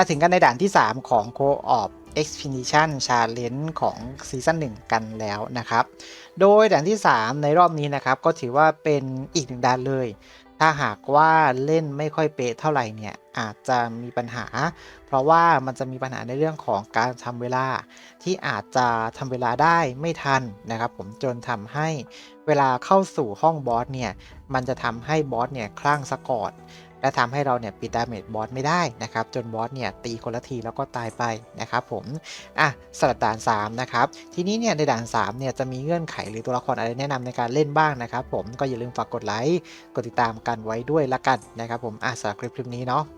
มาถึงกันในด่านที่ 3 ของ Co-op Expedition Challenge ของซีซั่น1 กันแล้วนะครับ โดยด่านที่ 3 ในรอบนี้นะครับ ก็ถือว่าเป็นอีกหนึ่งด่านเลย ถ้าหากว่าเล่นไม่ค่อยเป๊ะเท่าไหร่เนี่ย อาจจะมีปัญหา เพราะว่ามันจะมีปัญหาในเรื่องของการทำเวลา ที่อาจจะทำเวลาได้ไม่ทันนะครับ ผมจนทำให้เวลาเข้าสู่ห้องบอสเนี่ย มันจะทำให้บอสเนี่ยคลั่งสกอร์ และทำให้เราเนี่ยปิดดาเมจบอสไม่ได้นะครับ จนบอสเนี่ยตีคนละทีแล้วก็ตายไปนะครับผมอะสลัดด่าน3นะครับทีนี้เนี่ยในด่าน3เนี่ยจะมีเงื่อนไขหรือตัวละครอะไรแนะนำในการเล่นบ้างนะครับ ผมก็อย่าลืมฝากกดไลค์กดติดตามกันไว้ด้วยละกันนะครับผมอะสำหรับคลิปคลิปนี้เนาะ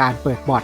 ารการเปิดบอท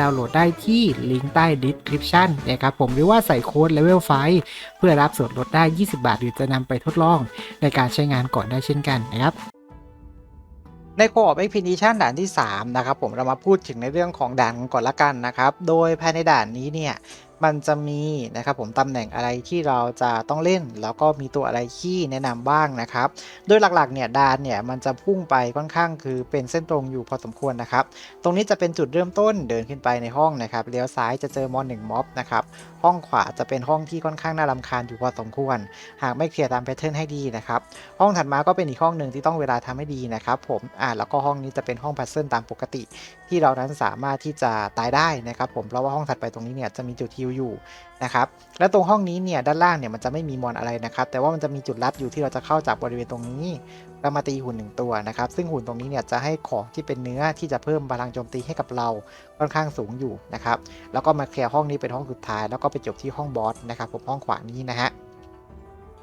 ดาวน์โหลดได้ที่ลิงก์ใต้ดิสคริปชันนะครับผมหรือว่าใส่โค้ดเลเวลไฟเพื่อรับส่วนลดได้ 20 บาท หรือจะนำไปทดลองในการใช้งานก่อนได้เช่นกันนะครับใน Co-op Expedition ด่านที่ 3 นะครับผมเรามาพูดถึงในเรื่องของด่านกันก่อนละกันนะครับ โดยภายในด่านนี้เนี่ย มันจะมีนะครับผมตำแหน่งอะไรที่เราจะต้องเล่น แล้วก็มีตัวอะไรที่แนะนำบ้างนะครับ โดยหลักๆเนี่ยดานเนี่ยมันจะพุ่งไปค่อนข้างคือเป็นเส้นตรงอยู่พอสมควรนะครับ ตรงนี้จะเป็นจุดเริ่มต้นเดินขึ้นไปในห้องนะครับเลี้ยวซ้ายจะเจอมอนหนึ่งม็อบนะครับ ห้องขวาจะเป็นห้องที่ค่อนข้างน่ารำคาญอยู่พอสมควร หากไม่เคลียร์ตามแพทเทิร์นให้ดีนะครับ ห้องถัดมาก็เป็นอีกห้องหนึ่งที่ต้องเวลาทำให้ดีนะครับผมอ่าแล้วก็ห้องนี้จะเป็นห้องพัซเซิลตามปกติ ที่เรานั้นสามารถที่จะตายได้นะครับผมเพราะว่าห้องถัดไปตรงนี้เนี่ยจะมีจุดฮิวอยู่นะครับและตรงห้องนี้เนี่ยด้านล่างเนี่ยมันจะไม่มีมอนอะไรนะครับแต่ว่ามันจะมีจุดลับอยู่ที่เราจะเข้าจากบริเวณตรงนี้เรามาตีหุ่นหนึ่งตัวนะครับซึ่งหุ่นตรงนี้เนี่ยจะให้ของที่เป็นเนื้อที่จะเพิ่มพลังโจมตีให้กับเราค่อนข้างสูงอยู่นะครับแล้วก็มาเคลียร์ห้องนี้เป็นห้องสุดท้าย แล้วก็ไปจบที่ห้องบอสนะครับผมห้องขวานี้นะฮะ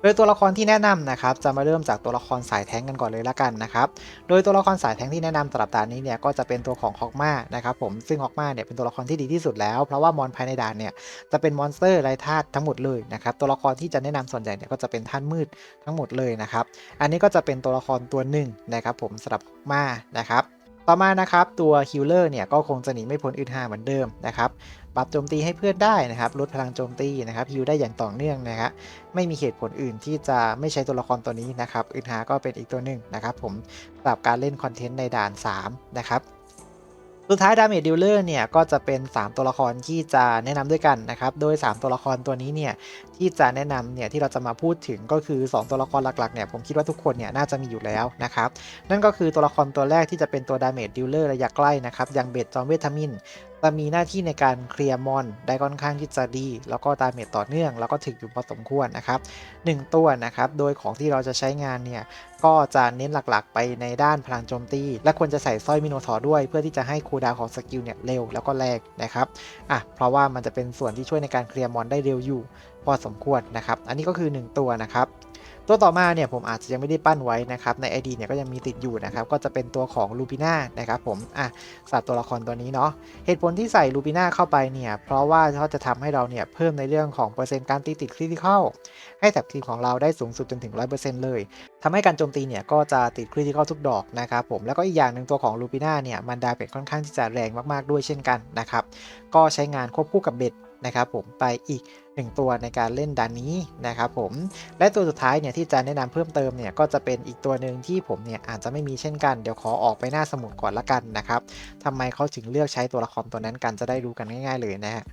โดยตัวละครที่แนะนำนะครับจะมาเริ่มจากตัวละครสายแท้งกันก่อนเลยละกันนะครับ โดยตัวละครสายแท้งที่แนะนำสำหรับด่านนี้เนี่ยก็จะเป็นตัวของฮอกมานะครับผมซึ่งฮอกมาเนี่ยเป็นตัวละครที่ดีที่สุดแล้ว เพราะว่ามอนภายในด่านเนี่ยจะเป็นมอนสเตอร์ไร้ธาตุทั้งหมดเลยนะครับตัวละครที่จะแนะนำส่วนใหญ่เนี่ยก็จะเป็นท่านมืดทั้งหมดเลยนะครับอันนี้ก็จะเป็นตัวละครตัวหนึ่งนะครับผมสำหรับฮอกมานะครับต่อมานะครับตัวฮิลเลอร์เนี่ยก็คงจะหนีไม่พ้นอึดหาเหมือนเดิมนะครับ ปรับโจมตีให้เพื่อนได้นะครับลดพลังโจมตีนะครับฮิวได้อย่างต่อเนื่องนะฮะไม่มีเหตุผลอื่นที่จะไม่ใช้ตัวละครตัวนี้นะครับอึนหาก็เป็นอีกตัวหนึ่งนะครับผมสำหรับการเล่นคอนเทนต์ในด่าน 3 นะครับสุดท้ายดาเมจดิลเลอร์เนี่ยก็จะเป็น 3 ตัวละครที่จะแนะนำด้วยกันนะครับ โดย 3 ตัวละครตัวนี้เนี่ยที่จะแนะนำเนี่ยที่เราจะมาพูดถึงก็คือ 2 ตัวละครหลักๆเนี่ยผมคิดว่าทุกคนเนี่ยน่าจะมีอยู่แล้วนะครับ นั่นก็คือตัวละครตัวแรกที่จะเป็นตัวดาเมจดิลเลอร์ระยะใกล้นะครับอย่างเบดจอมเวทามิน จะมีหน้าที่ในการเคลียร์มอนได้ค่อนข้างที่จะดี แล้วก็ดาเมจต่อเนื่อง แล้วก็ถึกอยู่พอสมควรนะครับ 1 ตัวนะครับ โดยของที่เราจะใช้งานเนี่ย ก็จะเน้นหลักๆ ไปในด้านพลังโจมตี และควรจะใส่สร้อยมิโนทอร์ด้วย เพื่อที่จะให้คูดาวของสกิลเนี่ยเร็วแล้วก็แรงนะครับอะเพราะว่ามันจะเป็นส่วนที่ช่วยในการเคลียร์มอนได้เร็วอยู่พอสมควรนะครับ อันนี้ก็คือ 1 ตัวนะครับ ตัวต่อมาเนี่ยผมอาจจะยังไม่ได้ปั้นไว้นะครับใน ID เนี่ยก็ยังมีติดอยู่นะครับก็จะเป็นตัวของลูปิน่านะครับผมอะสัตว์ตัวละครตัวนี้เนาะเหตุผลที่ใส่ลูปิน่าเข้าไปเนี่ยเพราะว่าเขาจะทำให้เราเนี่ยเพิ่มในเรื่องของเปอร์เซ็นต์การตีติดคริติคอลให้แถบทีมของเราได้สูงสุดจนถึง 100%เลยทำให้การโจมตีเนี่ยก็จะติดคริติคอลทุกดอกนะครับผมแล้วก็อีกอย่างหนึ่งตัวของลูปิน่าเนี่ยมันดาเมจค่อนข้างที่จะแรงมากๆด้วยเช่นกันนะครับก็ใช้งานควบคู่กับเบ็ดนะครับผมไปอีก 1 ตัวในการเล่นด่านนี้นะครับผมและตัวสุดท้ายเนี่ยที่จะแนะนำเพิ่มเติมเนี่ยก็จะเป็นอีกตัวหนึ่งที่ผมเนี่ยอาจจะไม่มีเช่นกันเดี๋ยวขอออกไปหน้าสมุดก่อนละกันนะครับทำไมเขาถึงเลือกใช้ตัวละครตัวนั้นกันจะได้รู้กันง่าย ๆเลยนะฮะ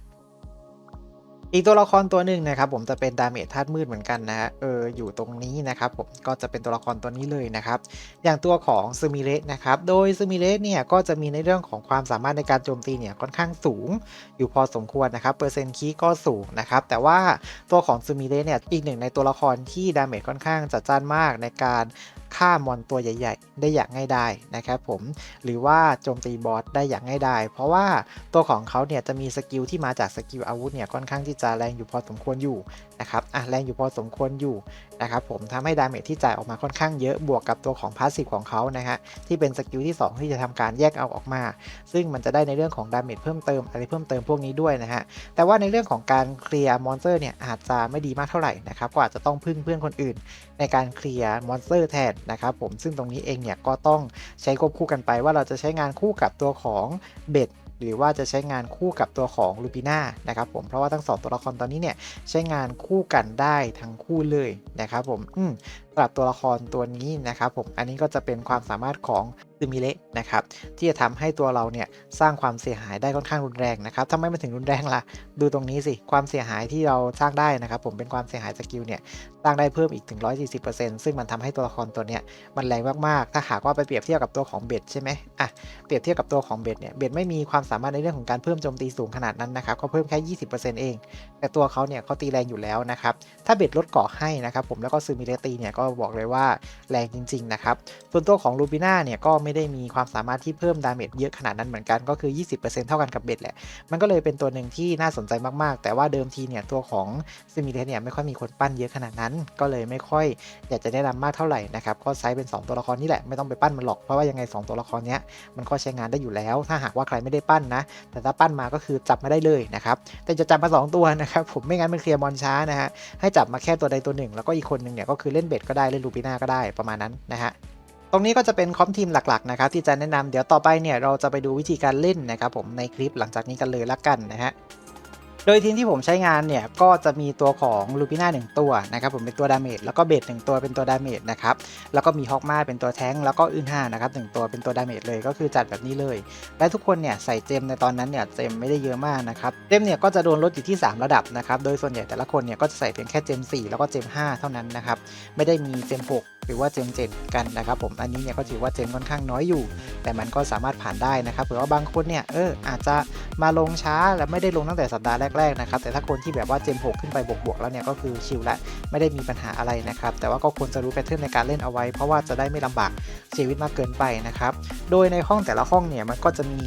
อีกตัวละครตัวหนึ่งนะครับผมจะเป็นดาเมจธาตุมืดเหมือนกันนะฮะเอออยู่ตรงนี้นะครับผมก็จะเป็นตัวละครตัวนี้เลยนะครับอย่างตัวของซูมิเระนะครับโดยซูมิเระเนี่ยก็จะมีในเรื่องของความสามารถในการโจมตีเนี่ยค่อนข้างสูง อยู่พอสมควรนะครับเปอร์เซ็นต์คีก็สูงนะครับแต่ว่าตัวของซูมิเระเนี่ยอีกหนึ่งในตัวละครที่ดาเมจค่อนข้างจัดจ้านมากในการ ฆ่ามอนตัวใหญ่ ๆ ได้อย่างง่ายดายนะครับผมหรือว่าโจมตีบอสได้อย่างง่ายดายเพราะว่าตัวของเขาเนี่ยจะมีสกิลที่มาจากสกิลอาวุธเนี่ยค่อนข้างที่จะแรงอยู่พอสมควรอยู่นะครับอะแรงอยู่พอสมควรอยู่ นะครับผมทำให้ดาเมจที่จ่ายออกมาค่อนข้างเยอะบวกกับตัวของพาสซีฟของเขานะฮะที่เป็นสกิลที่ 2 ที่จะทำการแยกเอาออกมา ซึ่งมันจะได้ในเรื่องของดาเมจเพิ่มเติมอะไรเพิ่มเติมพวกนี้ด้วยนะฮะแต่ว่าในเรื่องของการเคลียร์มอนสเตอร์เนี่ยอาจจะไม่ดีมากเท่าไหร่นะครับก็อาจจะต้องพึ่งเพื่อนคนอื่น ในการเคลียร์มอนสเตอร์แทนนะครับผมซึ่งตรงนี้เองเนี่ยก็ต้องใช้ควบคู่กันไปว่าเราจะใช้งานคู่กับตัวของเบ็ด หรือว่าจะใช้งานคู่กับตัวของลูปิน่านะครับผมเพราะว่าทั้งสองตัวละครตอนนี้เนี่ยใช้งานคู่กันได้ทั้งคู่เลยนะครับผมอืมสำหรับตัวละครตัวนี้นะครับผมอันนี้ก็จะเป็นความสามารถของ ซึมิเละนะครับที่จะทำให้ตัวเราเนี่ยสร้างความเสียหายได้ค่อนข้างรุนแรงนะครับทำไมมันถึงรุนแรงล่ะ ดูตรงนี้สิ ความเสียหายที่เราสร้างได้นะครับ ผมเป็นความเสียหายสกิลเนี่ยสร้างได้เพิ่มอีกถึง 140%ซึ่งมันทำให้ตัวละครตัวเนี้ยมันแรงมากๆ ถ้าหากว่าไปเปรียบเทียบกับตัวของเบ็ดใช่ไหมอะเปรียบเทียบกับตัวของเบ็ดเนี่ยเบ็ดไม่มีความสามารถในเรื่องของการเพิ่มโจมตีสูงขนาดนั้นนะครับเขาเพิ่มแค่ 20%เอง แต่ตัวเขาเนี่ยเขาตีแรงอยู่แล้วนะครับถ้าเบ็ดลดเกาะให้นะครับผมแล้วก็ซูมิเลตีเนี่ยก็บอกเลยว่าแรงจริงๆนะครับส่วนตัวของลูบิน่าเนี่ยก็ไไม่ได้มีความสามารถที่เพิ่มดาเมจเยอะขนาดนั้นเหมือนกันก็คือ 20%เท่ากันกับเบ็ดแหละ มันก็เลยเป็นตัวหนึ่งที่น่าสนใจมากๆ แต่ว่าเดิมทีเนี่ยตัวของซิมิเลเนี่ยไม่ค่อยมีคนปั้นเยอะขนาดนั้น ก็เลยไม่ค่อยอยากจะแนะนำมากเท่าไหร่นะครับก็ใช้เป็น 2 ตัวละครนี่แหละไม่ต้องไปปั้นมันหรอกเพราะว่ายังไง 2 ตัวละครเนี้ยมันก็ใช้งานได้อยู่แล้ว ถ้าหากว่าใครไม่ได้ปั้นนะ แต่ถ้าปั้นมาก็คือจับมาได้เลยนะครับแต่จะจับมา 2 ตัวนะครับผมไม่งั้นมันเคลียร์มอนช้านะฮะให้จับมาแค่ตัวใดตัวหนึ่ง แล้วก็อีกคนหนึ่งเนี่ยก็คือเล่นเบ็ดก็ได้เล่นลูปิน่าก็ได้ประมาณนั้นนะฮะ ตรงนี้ก็จะเป็นคอมทีมหลักๆนะครับที่จะแนะนำเดี๋ยวต่อไปเนี่ยเราจะไปดูวิธีการเล่นนะครับผมในคลิปหลังจากนี้กันเลยละกันนะฮะโดยทีมที่ผมใช้งานเนี่ยก็จะมีตัวของลูปิน่าหนึ่งตัวนะครับผมเป็นตัวดาเมจแล้วก็เบสหนึ่งตัวเป็นตัวดาเมจนะครับแล้วก็มีฮอกมาเป็นตัวแท้งแล้วก็อึนห้านะครับหนึ่งตัวเป็นตัวดาเมจเลยก็คือจัดแบบนี้เลย และทุกคนเนี่ยใส่เจมในตอนนั้นเนี่ยเจมไม่ได้เยอะมากนะครับเจมเนี่ยก็จะโดนลดอยู่ที่ 3 ระดับนะครับโดยส่วนใหญ่แต่ละคนเนี่ยก็จะใส่เพียงแค่เจม 4 แล้วก็เจม 5 เท่านั้นนะครับไม่ได้มีเจม 6 หรือว่าเจม7กันนะครับผมอันนี้เนี่ยก็ถือว่าเจมค่อนข้างน้อยอยู่ แต่มันก็สามารถผ่านได้นะครับเผื่อว่าบางคนเนี่ยเอออาจจะมาลงช้าและไม่ได้ลงตั้งแต่สัปดาห์แรกๆนะครับแต่ถ้าคนที่แบบว่าเจม6ขึ้นไปบวกๆแล้วเนี่ยก็คือชิลละไม่ได้มีปัญหาอะไรนะครับแต่ว่าก็ควรจะรู้แพทเทิร์นในการเล่นเอาไว้ เพราะว่าจะได้ไม่ลำบากชีวิตมากเกินไปนะครับโดยในห้องแต่ละห้องเนี่ยมันก็จะมี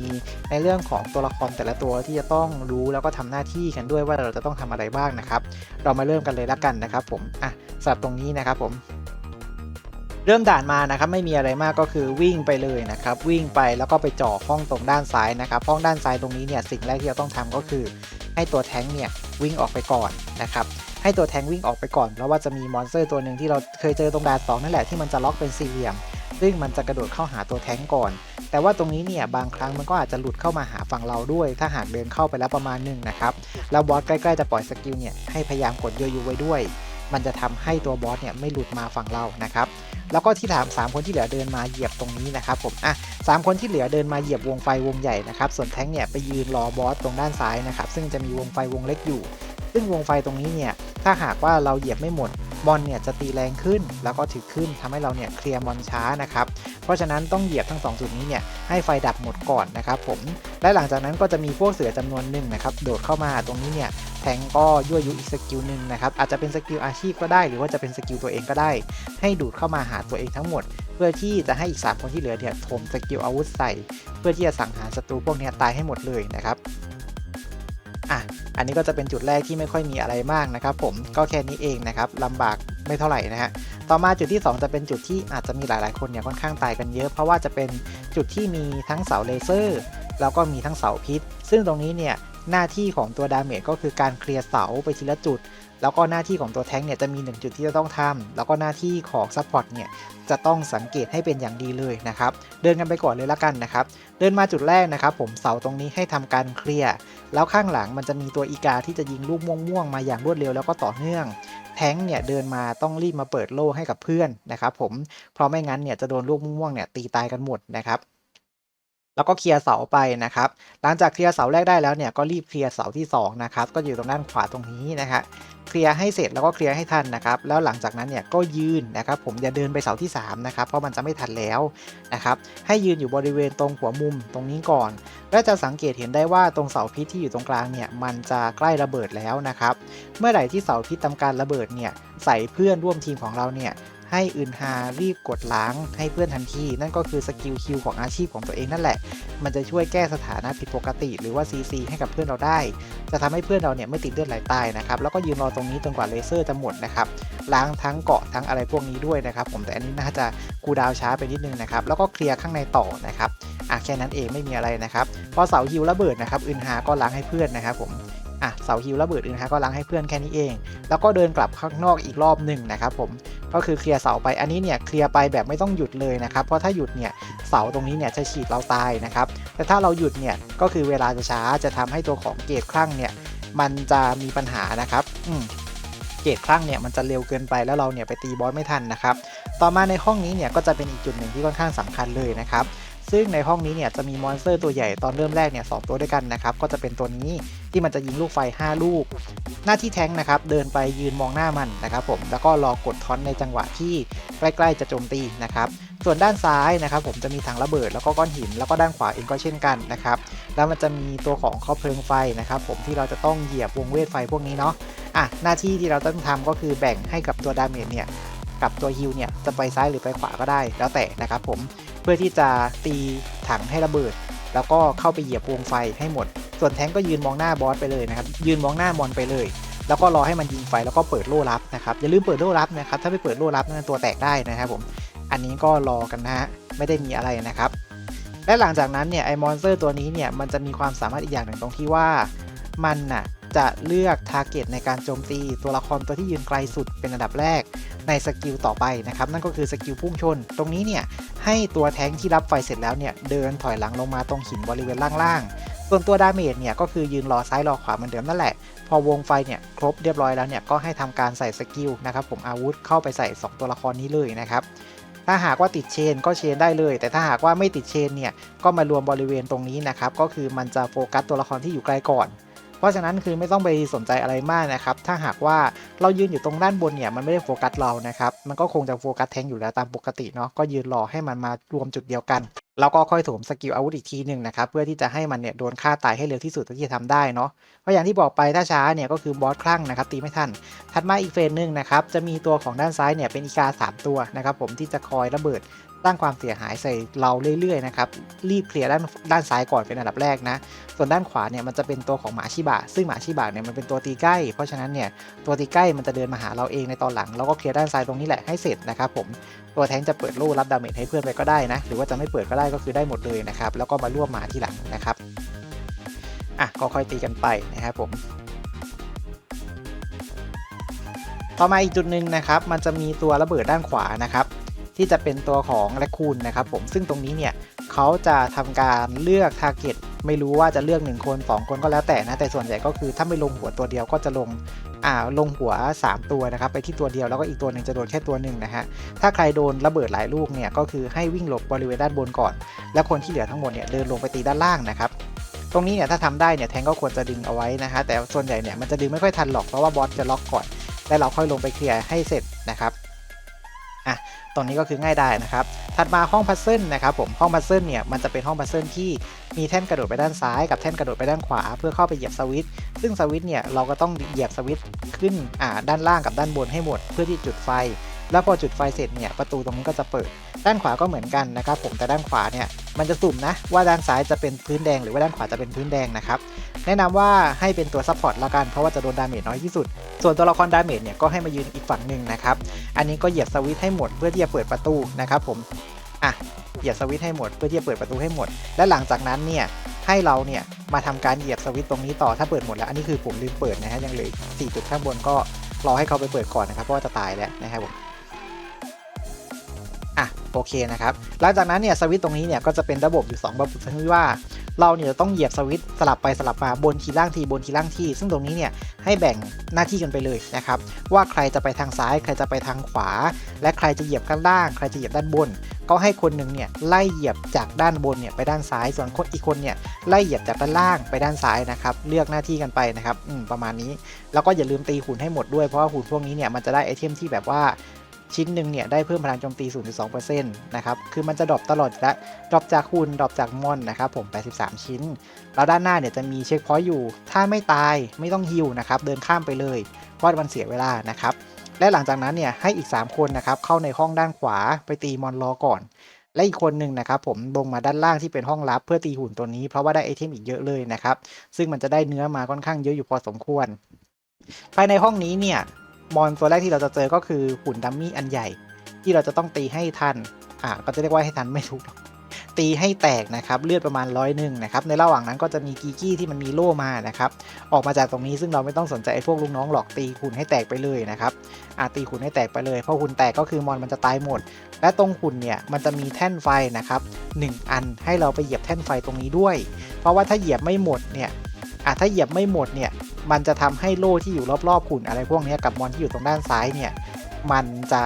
ในเรื่องของตัวละครแต่ละตัวที่จะต้องรู้แล้วก็ทำหน้าที่กันด้วยว่าเราจะต้องทำอะไรบ้างนะครับ เรามาเริ่มกันเลยละกันนะครับผมอะสำหรับตรงนี้นะครับผม เริ่มด่านมานะครับไม่มีอะไรมากก็คือวิ่งไปเลยนะครับวิ่งไปแล้วก็ไปจ่อห้องตรงด้านซ้ายนะครับห้องด้านซ้ายตรงนี้เนี่ยสิ่งแรกที่เราต้องทำก็คือ ให้ตัวแท้งเนี่ยวิ่งออกไปก่อนนะครับให้ตัวแท้งวิ่งออกไปก่อนเพราะว่าจะมีมอนสเตอร์ตัวหนึ่งที่เราเคยเจอตรงด่านสองนั่นแหละที่มันจะล็อกเป็นสี่เหลี่ยม ซึ่งมันจะกระโดดเข้าหาตัวแท้งก่อน แต่ว่าตรงนี้เนี่ยบางครั้งมันก็อาจจะหลุดเข้ามาหาฝั่งเราด้วย ถ้าหากเดินเข้าไปแล้วประมาณหนึ่งนะครับแล้วบอสใกล้ๆจะปล่อยสกิลเนี่ยให้พยายามกดโยยูไว้ด้วย มันจะทำให้ตัวบอสเนี่ยไม่หลุดมาฝั่งเรานะครับ แล้วก็ที่ถาม3คนที่เหลือเดินมาเหยียบตรงนี้นะครับผมอะสามคนที่เหลือเดินมาเหยียบวงไฟวงใหญ่นะครับส่วนแท้งเนี่ยไปยืนรอบอสตรงด้านซ้ายนะครับซึ่งจะมีวงไฟวงเล็กอยู่ ซึ่งวงไฟตรงนี้เนี่ยถ้าหากว่าเราเหยียบไม่หมดบอลเนี่ยจะตีแรงขึ้นแล้วก็ถึกขึ้นทำให้เราเนี่ยเคลียร์บอลช้านะครับ เพราะฉะนั้นต้องเหยียบทั้ง 2 จุดนี้เนี่ยให้ไฟดับหมดก่อนนะครับผมและหลังจากนั้นก็จะมีพวกเสือจำนวนหนึ่งนะครับโดดเข้ามาตรงนี้เนี่ย แทงก็ยั่วยุอีกสกิลหนึ่งนะครับ อาจจะเป็นสกิลอาชีพก็ได้ หรือว่าจะเป็นสกิลตัวเองก็ได้ ให้ดูดเข้ามาหาตัวเองทั้งหมด เพื่อที่จะให้อีก 3 คนที่เหลือเนี่ยถมสกิลอาวุธใส่ เพื่อที่จะสังหารศัตรูพวกเนี้ยตายให้หมดเลยนะครับอะอันนี้ก็จะเป็นจุดแรกที่ไม่ค่อยมีอะไรมากนะครับ ผมก็แค่นี้เองนะครับลำบากไม่เท่าไหร่นะฮะต่อมาจุดที่ 2 จะเป็นจุดที่อาจจะมีหลายๆคนเนี่ยค่อนข้างตายกันเยอะ เพราะว่าจะเป็นจุดที่มีทั้งเสาเลเซอร์ แล้วก็มีทั้งเสาพิษ ซึ่งตรงนี้เนี่ย หน้าที่ของตัวดาเมจก็คือการเคลียร์เสาไปทีละจุด แล้วก็หน้าที่ของตัวแท้งเนี่ยจะมี 1 จุดที่จะต้องทำแล้วก็หน้าที่ของซัพพอร์ตเนี่ยจะต้องสังเกตให้เป็นอย่างดีเลยนะครับ เดินกันไปก่อนเลยละกันนะครับ เดินมาจุดแรกนะครับผมเสาตรงนี้ให้ทำการเคลียร์ แล้วข้างหลังมันจะมีตัวอีกาที่จะยิงลูกม่วงๆมาอย่างรวดเร็วแล้วก็ต่อเนื่องแท้งเนี่ยเดินมาต้องรีบมาเปิดโล่ให้กับเพื่อนนะครับผม เพราะไม่งั้นเนี่ยจะโดนลูกม่วงๆเนี่ยตีตายกันหมดนะครับ แล้วก็เคลียร์เสาไปนะครับ หลังจากเคลียร์เสาแรกได้แล้วเนี่ยก็รีบเคลียร์เสาที่สองนะครับ ก็อยู่ตรงด้านขวาตรงนี้นะฮะเคลียร์ให้เสร็จแล้วก็เคลียร์ให้ทันนะครับ แล้วหลังจากนั้นเนี่ยก็ยืนนะครับ ผมอย่าเดินไปเสาที่สามนะครับ เพราะมันจะไม่ทันแล้วนะครับ ให้ยืนอยู่บริเวณตรงหัวมุมตรงนี้ก่อน และจะสังเกตเห็นได้ว่าตรงเสาพิษที่อยู่ตรงกลางเนี่ยมันจะใกล้ระเบิดแล้วนะครับ เมื่อไหร่ที่เสาพิษทำการระเบิดเนี่ยใส่เพื่อนร่วมทีมของเราเนี่ย ให้อื่นฮารีบกดล้างให้เพื่อนทันที นั่นก็คือสกิลคิวของอาชีพของตัวเองนั่นแหละ มันจะช่วยแก้สถานะผิดปกติ หรือว่า CC ให้กับเพื่อนเราได้ จะทำให้เพื่อนเราเนี่ยไม่ติดเลือดไหลตายนะครับ แล้วก็ยืนรอตรงนี้จนกว่าเลเซอร์จะหมดนะครับ ล้างทั้งเกาะทั้งอะไรพวกนี้ด้วยนะครับ ผมแต่อันนี้น่าจะกูดาวช้าไปนิดนึงนะครับ แล้วก็เคลียร์ข้างในต่อนะครับอะแค่นั้นเองไม่มีอะไรนะครับ พอเสาฮิวระเบิดนะครับ อื่นฮาก็ล้างให้เพื่อนนะครับผม อะเสาฮิวระเบิดอื่นฮาก็ล้างให้เพื่อนแค่นี้เอง แล้วก็เดินกลับข้างนอกอีกรอบหนึ่งนะครับผมก็คือเคลียร์เสาไปอันนี้เนี่ยเคลียร์ไปแบบไม่ต้องหยุดเลยนะครับเพราะถ้าหยุดเนี่ยเสาตรงนี้เนี่ยจะฉีดเราตายนะครับแต่ถ้าเราหยุดเนี่ยก็คือเวลาจะช้าจะทำให้ตัวของเกรดคลั่งเนี่ยมันจะมีปัญหานะครับอืมเกรดคลั่งเนี่ยมันจะเร็วเกินไปแล้วเราเนี่ยไปตีบอสไม่ทันนะครับ ต่อมาในห้องนี้เนี่ยก็จะเป็นอีกจุดหนึ่งที่ค่อนข้างสำคัญเลยนะครับ ซึ่งในห้องนี้เนี่ยจะมีมอนสเตอร์ตัวใหญ่ตอนเริ่มแรกเนี่ยสองตัวด้วยกันนะครับ ก็จะเป็นตัวนี้ที่มันจะยิงลูกไฟ 5 ลูก หน้าที่แท้งนะครับ เดินไปยืนมองหน้ามันนะครับผม แล้วก็รอกดทอนในจังหวะที่ใกล้ๆจะโจมตีนะครับ ส่วนด้านซ้ายนะครับผมจะมีถังระเบิดแล้วก็ก้อนหิน แล้วก็ด้านขวาเองก็เช่นกันนะครับ แล้วมันจะมีตัวของข้อเพลิงไฟนะครับผมที่เราจะต้องเหยียบวงเวทไฟพวกนี้เนาะ อะหน้าที่ที่เราต้องทำก็คือแบ่งให้กับตัวดาเมจเนี่ยกับตัวฮิลเนี่ยจะไปซ้ายหรือไปขวาก็ได้แล้วแต่นะครับผม เพื่อที่จะตีถังให้ระเบิด แล้วก็เข้าไปเหยียบวงไฟให้หมด ส่วนแทงก็ยืนมองหน้าบอสไปเลยนะครับ ยืนมองหน้ามอนไปเลย แล้วก็รอให้มันยิงไฟแล้วก็เปิดโล่รับนะครับ อย่าลืมเปิดโล่รับนะครับ ถ้าไม่เปิดโล่รับนั่นตัวแตกได้นะครับผม อันนี้ก็รอกันนะฮะ ไม่ได้มีอะไรนะครับ และหลังจากนั้นเนี่ยไอมอนสเตอร์ตัวนี้เนี่ย มันจะมีความสามารถอีกอย่างหนึ่งตรงที่ว่า มันน่ะ จะเลือกทาร์เก็ตในการโจมตี ตัวละครตัวที่ยืนไกลสุดเป็นอันดับแรกในสกิลต่อไปนะครับ นั่นก็คือสกิลพุ่งชน ตรงนี้เนี่ย ให้ตัวแท้งที่รับไฟเสร็จแล้วเนี่ย เดินถอยหลังลงมาตรงหินบริเวณล่างๆ ส่วนตัวดาเมจเนี่ย ก็คือยืนรอซ้ายรอขวาเหมือนเดิมนั่นแหละ พอวงไฟเนี่ย ครบเรียบร้อยแล้วเนี่ย ก็ให้ทำการใส่สกิลนะครับผมอาวุธเข้าไปใส่ 2 ตัวละครนี้เลยนะครับถ้าหากว่าติดเชนก็เชนได้เลย แต่ถ้าหากว่าไม่ติดเชนเนี่ยก็มารวมบริเวณตรงนี้นะครับก็คือมันจะโฟกัสตัวละครที่อยู่ไกลก่อน เพราะฉะนั้นคือไม่ต้องไปสนใจอะไรมากนะครับ ถ้าหากว่าเรายืนอยู่ตรงด้านบนเนี่ยมันไม่ได้โฟกัสเรานะครับ มันก็คงจะโฟกัสแทงอยู่แล้วตามปกติเนาะ ก็ยืนรอให้มันมารวมจุดเดียวกันแล้วก็ค่อยโถมสกิลอาวุธอีกทีหนึ่งนะครับ เพื่อที่จะให้มันเนี่ยโดนฆ่าตายให้เร็วที่สุดที่จะทำได้เนาะเพราะอย่างที่บอกไปถ้าช้าเนี่ยก็คือบอสคลั่งนะครับตีไม่ทันถัดมาอีกเฟสหนึ่งนะครับจะมีตัวของด้านซ้ายเนี่ยเป็นอีกา 3 ตัวนะครับผมที่จะคอยระเบิด สร้างความเสียหายใส่เราเรื่อยๆนะครับ รีบเคลียร์ด้านด้านซ้ายก่อนเป็นอันดับแรกนะ ส่วนด้านขวาเนี่ยมันจะเป็นตัวของหมาชิบะ ซึ่งหมาชิบะเนี่ยมันเป็นตัวตีใกล้ เพราะฉะนั้นเนี่ยตัวตีใกล้มันจะเดินมาหาเราเองในตอนหลังแล้วก็เคลียร์ด้านซ้ายตรงนี้แหละให้เสร็จนะครับผม ตัวแทงจะเปิดโล่รับดาเมจให้เพื่อนไปก็ได้นะ หรือว่าจะไม่เปิดก็ได้ก็คือได้หมดเลยนะครับ แล้วก็มาร่วมหมาที่หลังนะครับ อะก็ค่อยตีกันไปนะครับผมต่อมาอีกจุดหนึ่งนะครับ มันจะมีตัวระเบิดด้านขวานะครับ ที่จะเป็นตัวของแรคคูนนะครับผมซึ่งตรงนี้เนี่ยเขาจะทำการเลือกทาร์เก็ตไม่รู้ว่าจะเลือก 1 คน 2 คนก็แล้วแต่นะ แต่ส่วนใหญ่ก็คือถ้าไม่ลงหัวตัวเดียวก็จะลงอ่าลงหัว 3 ตัวนะครับ ไปที่ตัวเดียวแล้วก็อีกตัวหนึ่งจะโดนแค่ตัวหนึ่งนะฮะ ถ้าใครโดนระเบิดหลายลูกเนี่ยก็คือให้วิ่งหลบบริเวณด้านบนก่อน แล้วคนที่เหลือทั้งหมดเนี่ยเดินลงไปตีด้านล่างนะครับตรงนี้เนี่ยถ้าทำได้เนี่ยแทงก็ควรจะดึงเอาไว้นะฮะแต่ส่วนใหญ่เนี่ยมันจะดึงไม่ค่อยทันหรอกเพราะว่าบอสจะล็อกก่อน แล้วเราค่อยลงไปเคลียร์ให้เสร็จนะครับ อะตรงนี้ก็คือง่ายได้นะครับ ถัดมาห้องพัซเซิลนะครับผมห้องพัซเซิลเนี่ยมันจะเป็นห้องพัซเซิลที่มีแท่นกระโดดไปด้านซ้ายกับแท่นกระโดดไปด้านขวา เพื่อเข้าไปเหยียบสวิตช์ซึ่งสวิตช์เนี่ยเราก็ต้องเหยียบสวิตช์ขึ้นอ่าด้านล่างกับด้านบนให้หมด เพื่อที่จุดไฟ แล้วพอจุดไฟเสร็จเนี่ยประตูตรงนี้ก็จะเปิด ด้านขวาก็เหมือนกันนะครับผมแต่ด้านขวาเนี่ยมันจะสุ่มนะว่าด้านซ้ายจะเป็นพื้นแดงหรือว่าด้านขวาจะเป็นพื้นแดงนะครับแนะนำว่าให้เป็นตัวซัพพอร์ตละกันเพราะว่าจะโดนดาเมจน้อยที่สุด ส่วนตัวละครดาเมจเนี่ยก็ให้มายืนอีกฝั่งหนึ่งนะครับอันนี้ก็เหยียบสวิตช์ให้หมดเพื่อที่จะเปิดประตูนะครับผมอะเหยียบสวิตช์ให้หมดเพื่อที่จะเปิดประตูให้หมด และหลังจากนั้นเนี่ยให้เราเนี่ยมาทำการเหยียบสวิตช์ตรงนี้ต่อถ้าเปิดหมดแล้วอันนี้คือผมลืมเปิดนะฮะยังเหลือ4จุดข้างบนก็รอให้เขาไปเปิดก่อนนะครับเพราะว่าจะตายแล้วนะครับผม อะโอเคนะครับหลังจากนั้นเนี่ยสวิตช์ตรงนี้เนี่ยก็จะเป็นระบบอยู่2ระบบซึ่ว่า เราเนี่ยจะต้องเหยียบสวิตช์สลับไปสลับมาบนทีล่างทีบนทีล่างทีซึ่งตรงนี้เนี่ยให้แบ่งหน้าที่กันไปเลยนะครับว่าใครจะไปทางซ้ายใครจะไปทางขวา และใครจะเหยียบข้างล่าง ใครจะเหยียบด้านบน ก็ให้คนหนึ่งเนี่ยไล่เหยียบจากด้านบนเนี่ยไปด้านซ้ายส่วนคนอีกคนเนี่ยไล่เหยียบจากด้านล่างไปด้านซ้ายนะครับเลือกหน้าที่กันไปนะครับประมาณนี้ แล้วก็อย่าลืมตีหุ่นให้หมดด้วยเพราะว่าหุ่นพวกนี้เนี่ยมันจะได้ไอเทมที่แบบว่า ชิ้นหนึ่งเนี่ยได้เพิ่มพลังโจมตี 0.2%นะครับ คือมันจะดรอปตลอดแล้วดรอปจากหุ่นดรอปจากมอนนะครับผม 83 ชิ้น แล้วด้านหน้าเนี่ยจะมีเช็คพอยต์อยู่ ถ้าไม่ตายไม่ต้องฮิวนะครับ เดินข้ามไปเลย เพราะมันเสียเวลานะครับ และหลังจากนั้นเนี่ยให้อีก 3 คนนะครับเข้าในห้องด้านขวาไปตีมอนรอก่อน และอีกคนหนึ่งนะครับผมลงมาด้านล่างที่เป็นห้องลับเพื่อตีหุ่นตัวนี้ เพราะว่าได้ไอเทมอีกเยอะเลยนะครับ ซึ่งมันจะได้เนื้อมาค่อนข้างเยอะอยู่พอสมควร ภายในห้องนี้เนี่ย อนตัวแรกที่เราจะเจอก็คือหุ่นดัมมี่อันใหญ่ ที่เราจะต้องตีให้ทันอ่าก็จะเรียกว่าให้ทันไม่ถูกตีให้แตกนะครับเลือดประมาณร้อยหนึ่งนะครับในระหว่างนั้นก็จะมีกีกี้ที่มันมีโล่มานะครับออกมาจากตรงนี้ซึ่งเราไม่ต้องสนใจไอ้พวกลูกน้องหรอกตีหุ่นให้แตกไปเลยนะครับอ่าตีหุ่นให้แตกไปเลยเพราะหุ่นแตกก็คือมอนมันจะตายหมด และตรงหุ่นเนี่ยมันจะมีแท่นไฟนะครับหนึ่งอันให้เราไปเหยียบแท่นไฟตรงนี้ด้วย เพราะว่าถ้าเหยียบไม่หมดเนี่ยอะถ้าเหยียบไม่หมดเนี่ย มันจะทำให้โล่ที่อยู่รอบๆหุ่นอะไรพวกนี้กับมอนที่อยู่ตรงด้านซ้ายเนี่ยมันจะ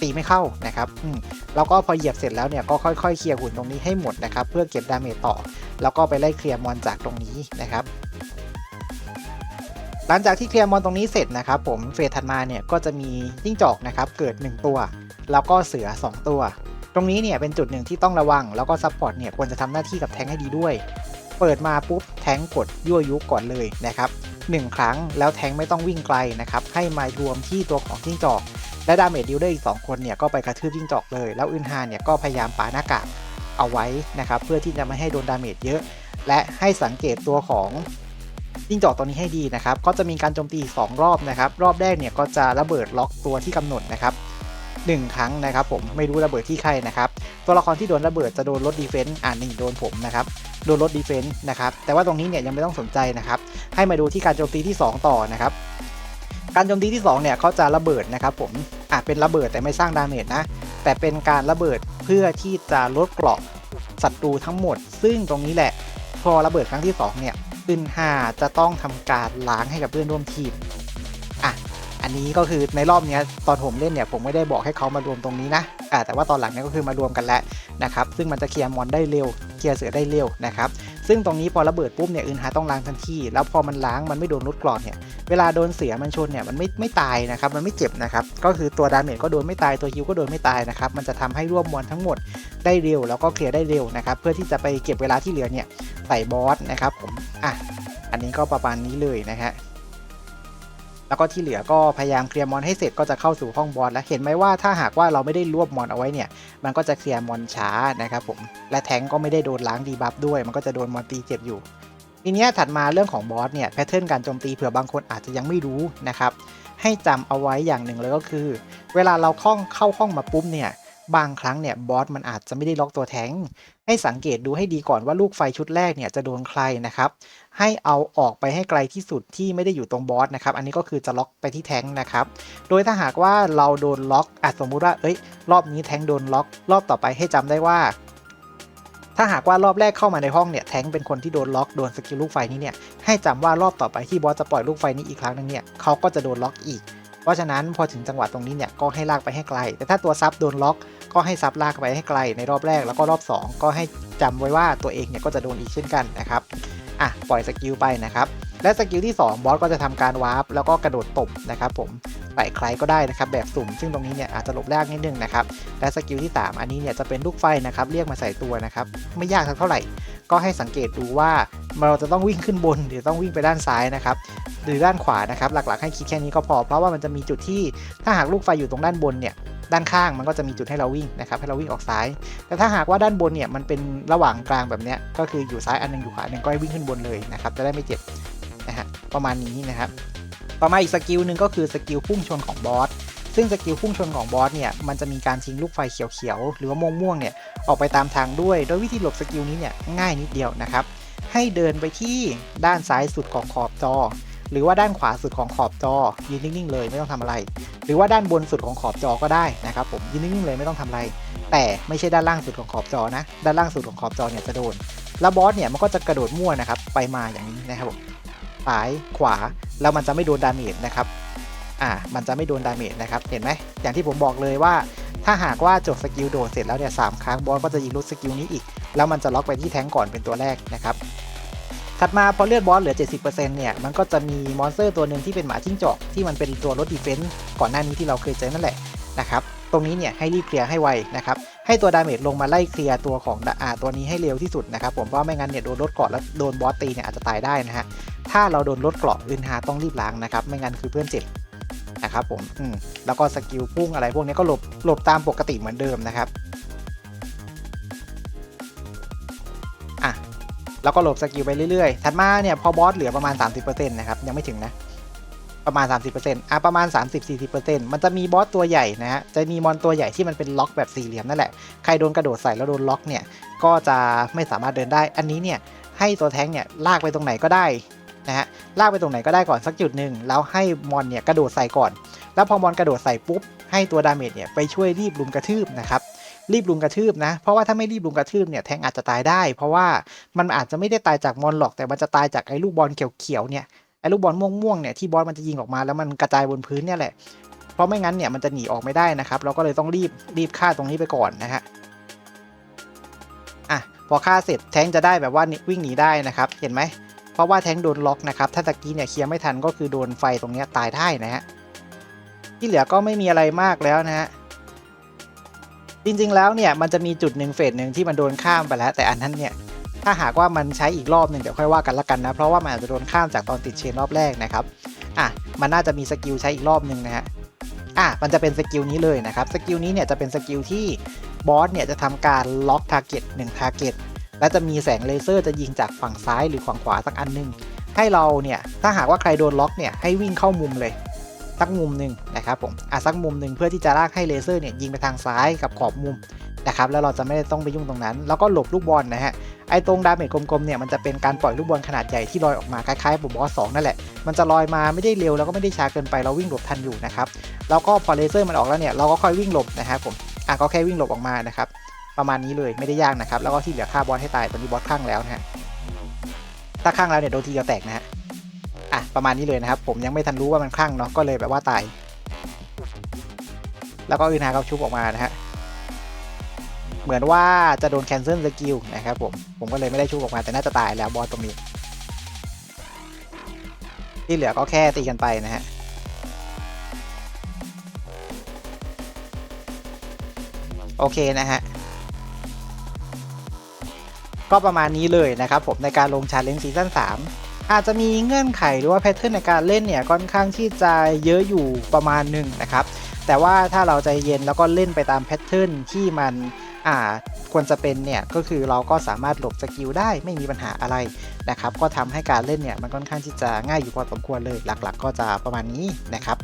ตีไม่เข้านะครับอืมแล้วก็พอเหยียบเสร็จแล้วเนี่ยก็ค่อยๆเคลียร์หุ่นตรงนี้ให้หมดนะครับเพื่อเก็บดาเมจต่อ แล้วก็ไปไล่เคลียร์มอนจากตรงนี้นะครับหลังจากที่เคลียร์มอนตรงนี้เสร็จนะครับผมเฟสถัดมาเนี่ยก็จะมีจิ้งจอกนะครับเกิด 1 ตัว แล้วก็เสือ 2 ตัว ตรงนี้เนี่ยเป็นจุดหนึ่งที่ต้องระวัง แล้วก็ซัพพอร์ตเนี่ยควรจะทำหน้าที่กับแทงให้ดีด้วย เปิดมาปุ๊บแทงกดยั่วยุก่อนเลยนะครับ หนึ่งครั้ง แล้วแทงไม่ต้องวิ่งไกลนะครับให้มารวมที่ตัวของจิ้งจอก และดาเมจดิวเดอร์อีก 2 คนเนี่ยก็ไปกระทืบจิ้งจอกเลย แล้วอึนฮาเนี่ยก็พยายามปาหน้ากากเอาไว้นะครับเพื่อที่จะไม่ให้โดนดาเมจเยอะ และให้สังเกตตัวของจิ้งจอกตัวนี้ให้ดีนะครับก็จะมีการโจมตีอีก2รอบนะครับรอบแรกเนี่ยก็จะระเบิดล็อกตัวที่กำหนดนะครับ หนึ่งครั้งนะครับผมไม่รู้ระเบิดที่ใครนะครับตัวละครที่โดนระเบิดจะโดนลดดีเฟนต์อ่านี่งโดนผมนะครับโดนลดดีเฟนต์นะครับแต่ว่าตรงนี้เนี่ยยังไม่ต้องสนใจนะครับให้มาดูที่การโจมตีที่ 2 ต่อนะครับการโจมตีที่2เนี่ยเขาจะระเบิดนะครับผมอาจเป็นระเบิดแต่ไม่สร้างดาเมจนะแต่เป็นการระเบิดเพื่อที่จะลดเกราะศัตรูทั้งหมด ซึ่งตรงนี้แหละพอระเบิดครั้งที่2เนี่ยอึนหาจะต้องทำการล้างให้กับเพื่อนร่วมทีม อันนี้ก็คือในรอบนี้ตอนผมเล่นเนี่ยผมไม่ได้บอกให้เขามารวมตรงนี้นะแต่ว่าตอนหลังเนี่ยก็คือมารวมกันแล้วนะครับซึ่งมันจะเคลียร์มอนได้เร็วเคลียร์เสือได้เร็วนะครับซึ่งตรงนี้พอระเบิดปุ๊บเนี่ยอึนหาต้องล้างทันทีแล้วพอมันล้างมันไม่โดนลดกรอนเนี่ยเวลาโดนเสียมันชนเนี่ยมันไม่ไม่ตายนะครับมันไม่เจ็บนะครับก็คือตัวดาเมจก็โดนไม่ตายตัวฮิวก็โดนไม่ตายนะครับมันจะทำให้รวบมวลทั้งหมดได้เร็ว แล้วก็เคลียร์ได้เร็วนะครับเพื่อที่จะไปเก็บเวลาที่เหลือเนี่ยใส่บอสนะครับผมอะอันนี้ก็ประมาณนี้เลยนะฮะ แล้วก็ที่เหลือก็พยายามเคลียร์มอนให้เสร็จก็จะเข้าสู่ห้องบอสแล้วเห็นไหมว่าถ้าหากว่าเราไม่ได้รวบมอนเอาไว้เนี่ย มันก็จะเคลียร์มอนช้านะครับผมและแทงก็ไม่ได้โดนล้างดีบัฟด้วย มันก็จะโดนมอนตีเจ็บอยู่ทีเนี้ยถัดมาเรื่องของบอสเนี่ยแพทเทิร์นการโจมตีเผื่อบางคนอาจจะยังไม่รู้นะครับให้จำเอาไว้อย่างหนึ่งเลยก็คือ เวลาเราเข้าเข้าห้องมาปุ๊บเนี่ย บางครั้งเนี่ยบอสมันอาจจะไม่ได้ล็อกตัวแทงให้สังเกตดูให้ดีก่อนว่าลูกไฟชุดแรกเนี่ยจะโดนใครนะครับ ให้เอาออกไปให้ไกลที่สุดที่ไม่ได้อยู่ตรงบอสนะครับ อันนี้ก็คือจะล็อกไปที่แทงนะครับ โดยถ้าหากว่าเราโดนล็อกอาจสมมุติว่าเอ้ย รอบนี้แทงโดนล็อก รอบต่อไปให้จำได้ว่า ถ้าหากว่ารอบแรกเข้ามาในห้องเนี่ยแทงเป็นคนที่โดนล็อกโดนสกิลลูกไฟนี้เนี่ยให้จำว่ารอบต่อไปที่บอสจะปล่อยลูกไฟนี้อีกครั้งหนึงเนี่ยเขาก็จะโดนล็อกอีกเพราะฉะนั้นพอถึงจังหวะตรงนี้เนี่ยก็ให้ลากไปให้ไกล แต่ถ้าตัวซับโดนล็อก ก็ให้ซับลากไปให้ไกลในรอบแรกแล้วก็รอบ 2 ก็ให้จำไว้ว่าตัวเองเนี่ยก็จะโดนอีกเช่นกันนะครับอะปล่อยสกิลไปนะครับและสกิลที่ 2 บอสก็จะทำการวาร์ปแล้วก็กระโดดตบนะครับผมใส่ใครก็ได้นะครับแบบสุ่ม ซึ่งตรงนี้เนี่ยอาจจะหลบยากนิดนึงนะครับและสกิลที่ 3 อันนี้เนี่ยจะเป็นลูกไฟนะครับเรียกมาใส่ตัวนะครับไม่ยากสักเท่าไหร่ ก็ให้สังเกตดูว่าเราจะต้องวิ่งขึ้นบนหรือต้องวิ่งไปด้านซ้ายนะครับหรือด้านขวานะครับหลักๆให้คิดแค่นี้ก็พอ เพราะว่ามันจะมีจุดที่ถ้าหากลูกไฟอยู่ตรงด้านบนเนี่ยด้านข้างมันก็จะมีจุดให้เราวิ่งนะครับให้เราวิ่งออกซ้าย แต่ถ้าหากว่าด้านบนเนี่ยมันเป็นระหว่างกลางแบบนี้ก็คืออยู่ซ้ายอันหนึงอยู่ขวาอันหนึงก็ให้วิ่งขึ้นบนเลยนะครับจะได้ไม่เจ็บนะฮะประมาณนี้นะครับต่อมาอีกสกิลหนึ่งก็คือสกิลพุ่งชนของบอสซึ่งสกิลพุ่งชนของบอสเนี่ยมันจะมีการทิ้งลูกไฟเขียวๆหรือว่าม่วงๆเนี่ยออกไปตามทางด้วย โดยวิธีหลบสกิลนี้เนี่ยง่ายนิดเดียวนะครับให้เดินไปที่ด้านซ้ายสุดของขอบจอ หรือว่าด้านขวาสุดของขอบจอยืนนิ่งๆเลยไม่ต้องทำอะไร หรือว่าด้านบนสุดของขอบจอก็ได้นะครับผมยืนนิ่งๆเลยไม่ต้องทำอะไร แต่ไม่ใช่ด้านล่างสุดของขอบจอนะ ด้านล่างสุดของขอบจอเนี่ยจะโดน แล้วบอสเนี่ยมันก็จะกระโดดมั่วนะครับไปมาอย่างนี้นะครับผมซ้ายขวาแล้วมันจะไม่โดนดาเมจนะครับอ่ามันจะไม่โดนดาเมจนะครับเห็นไหมอย่างที่ผมบอกเลยว่าถ้าหากว่าจบสกิลโดดเสร็จแล้วเนี่ยสามครั้งบอสก็จะยิงรุดสกิลนี้อีก แล้วมันจะล็อกไปที่แท้งก่อนเป็นตัวแรกนะครับ ถัดมาพอเลือดบอสเหลือ 70%เนี่ยมันก็จะมีมอนสเตอร์ตัวหนึ่งที่เป็นหมาจิ้งจอกที่มันเป็นตัวลดดีเฟนซ์ก่อนหน้านี้ที่เราเคยเจอนั่นแหละนะครับตรงนี้เนี่ยให้รีบเคลียร์ให้ไวนะครับให้ตัวดาเมจลงมาไล่เคลียร์ตัวของอ่าตัวนี้ให้เร็วที่สุดนะครับผมเพราะไม่งั้นเนี่ยโดนลดเกาะแล้วโดนบอสตีเนี่ยอาจจะตายได้นะฮะถ้าเราโดนลดเกราะอื่นหาต้องรีบล้างนะครับไม่งั้นคือเพื่อนเจ็บนะครับผมอืมแล้วก็สกิลพุ่งอะไรพวกนี้ก็หลบหลบตามปกติเหมือนเดิมนะครับ แล้วก็หลบสกิลไปเรื่อยๆ ถัดมาเนี่ยพอบอสเหลือประมาณ 30%นะครับยังไม่ถึงนะประมาณ 30%อะประมาณ 30-40%มันจะมีบอสตัวใหญ่นะฮะ จะมีมอนตัวใหญ่ที่มันเป็นล็อกแบบสี่เหลี่ยมนั่นแหละ ใครโดนกระโดดใส่แล้วโดนล็อกเนี่ย ก็จะไม่สามารถเดินได้ อันนี้เนี่ย ให้ตัวแท้งเนี่ยลากไปตรงไหนก็ได้นะฮะ ลากไปตรงไหนก็ได้ก่อนสักจุดหนึ่ง แล้วให้มอนเนี่ยกระโดดใส่ก่อน แล้วพอมอนกระโดดใส่ปุ๊บ ให้ตัวดาเมจเนี่ยไปช่วยรีบลุมกระทืบนะครับ รีบลุมกระทืบนะ เพราะว่าถ้าไม่รีบลุมกระทืบเนี่ยแทงอาจจะตายได้ เพราะว่ามันอาจจะไม่ได้ตายจากมอนหรอกแต่มันจะตายจากไอ้ลูกบอลเขียวๆเนี่ยไอ้ลูกบอลม่วงๆเนี่ยที่บอสมันจะยิงออกมาแล้วมันกระจายบนพื้นเนี่ยแหละเพราะไม่งั้นเนี่ยมันจะหนีออกไม่ได้นะครับ เราก็เลยต้องรีบรีบฆ่าตรงนี้ไปก่อนนะฮะอะพอฆ่าเสร็จแทงจะได้แบบว่าวิ่งหนีได้นะครับ เห็นไหมเพราะว่าแทงโดนล็อกนะครับถ้าตะกี้เนี่ยเคลียร์ไม่ทันก็คือโดนไฟตรงเนี้ยตายได้นะฮะที่เหลือก็ไม่มีอะไรมากแล้วนะฮะ จริงๆแล้วเนี่ยมันจะมีจุดหนึ่งเฟสหนึ่งที่มันโดนข้ามไปแล้ว แต่อันนั้นเนี่ยถ้าหากว่ามันใช้อีกรอบหนึ่งเดี๋ยวค่อยว่ากันละกันนะเพราะว่ามันอาจจะโดนข้ามจากตอนติดเชนรอบแรกนะครับอะมันน่าจะมีสกิลใช้อีกรอบหนึ่งนะฮะอะมันจะเป็นสกิลนี้เลยนะครับสกิลนี้เนี่ยจะเป็นสกิลที่บอสเนี่ยจะทำการล็อกทาร์เก็ตหนึ่งทาร์เก็ตและจะมีแสงเลเซอร์จะยิงจากฝั่งซ้ายหรือฝั่งขวาสักอันหนึงให้เราเนี่ยถ้าหากว่าใครโดนล็อกเนี่ยให้วิ่งเข้ามุมเลย สักมุมหนึ่งนะครับผมอะสักมุมหนึ่งเพื่อที่จะลากให้เลเซอร์เนี่ยยิงไปทางซ้ายกับขอบมุมนะครับแล้วเราจะไม่ได้ต้องไปยุ่งตรงนั้น แล้วก็หลบลูกบอลนะฮะไอ้ตรงดาเมจกลมๆเนี่ยมันจะเป็นการปล่อยลูกบอลขนาดใหญ่ที่ลอยออกมาคล้ายๆบอสสองนั่นแหละมันจะลอยมาไม่ได้เร็วแล้วก็ไม่ได้ช้าเกินไปเราวิ่งหลบทันอยู่นะครับแล้วก็พอเลเซอร์มันออกแล้วเนี่ยเราก็ค่อยวิ่งหลบนะครับผมอะก็แค่วิ่งหลบออกมานะครับประมาณนี้เลยไม่ได้ยากนะครับแล้วก็ที่เหลือฆ่าบอสให้ตายตอนนี้บอสข้างแล้วนะฮะถ้าข้างแล้วเนี่ยโดนทีเดียวแตกนะฮะอะ ประมาณนี้เลยนะครับ ผมยังไม่ทันรู้ว่ามันคลั่งเนาะก็เลยแบบว่าตาย แล้วก็อืนฮาเขาชุบออกมานะฮะเหมือนว่าจะโดนแคนเซิลสกิลนะครับผมผมก็เลยไม่ได้ชุบออกมาแต่น่าจะตายแล้วบอสตรงนี้ ที่เหลือก็แค่ตีกันไปนะฮะโอเคนะฮะก็ประมาณนี้เลยนะครับผมในการลงชาเลนจ์ซีซั่น3 อาจจะมีเงื่อนไขหรือว่าแพทเทิร์นในการเล่นเนี่ยค่อนข้างที่จะเยอะอยู่ประมาณหนึ่งนะครับแต่ว่าถ้าเราใจเย็นแล้วก็เล่นไปตามแพทเทิร์นที่มันอ่าควรจะเป็นเนี่ยก็คือเราก็สามารถหลบสกิลได้ไม่มีปัญหาอะไรนะครับก็ทำให้การเล่นเนี่ยมันค่อนข้างที่จะง่ายอยู่พอสมควรเลยหลักๆ ก็จะประมาณนี้นะครับ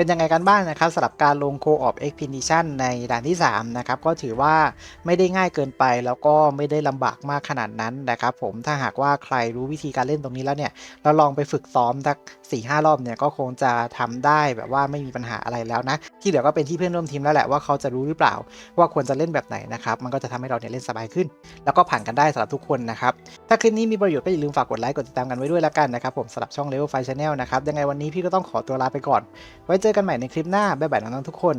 เป็นยังไงกันบ้างนะครับสำหรับการลง Co-op Expedition ในด่านที่ 3 นะครับ ก็ถือว่าไม่ได้ง่ายเกินไป แล้วก็ไม่ได้ลำบากมากขนาดนั้นนะครับผมถ้าหากว่าใครรู้วิธีการเล่นตรงนี้แล้วเนี่ยเราลองไปฝึกซ้อมสัก4 5 รอบเนี่ยก็คงจะทำได้แบบว่าไม่มีปัญหาอะไรแล้วนะ ที่เหลือก็เป็นที่เพื่อนร่วมทีมแล้วแหละว่าเขาจะรู้หรือเปล่า ว่าควรจะเล่นแบบไหนนะครับมันก็จะทำให้เราเนี่ยเล่นสบายขึ้น แล้วก็ผ่านกันได้สำหรับทุกคนนะครับถ้าคลิปนี้มีประโยชน์ก็อย่าลืมฝากกดไลค์กดติดตามกันไว้ด้วยแล้วกันนะครับผมสำหรับช่อง Level 5 Channel นะครับยังไงวันนี้พี่ก็ต้องขอตัวลาไปก่อน ไว้เจอกันใหม่ในคลิปหน้าบ๊ายบายน้องๆทุกคน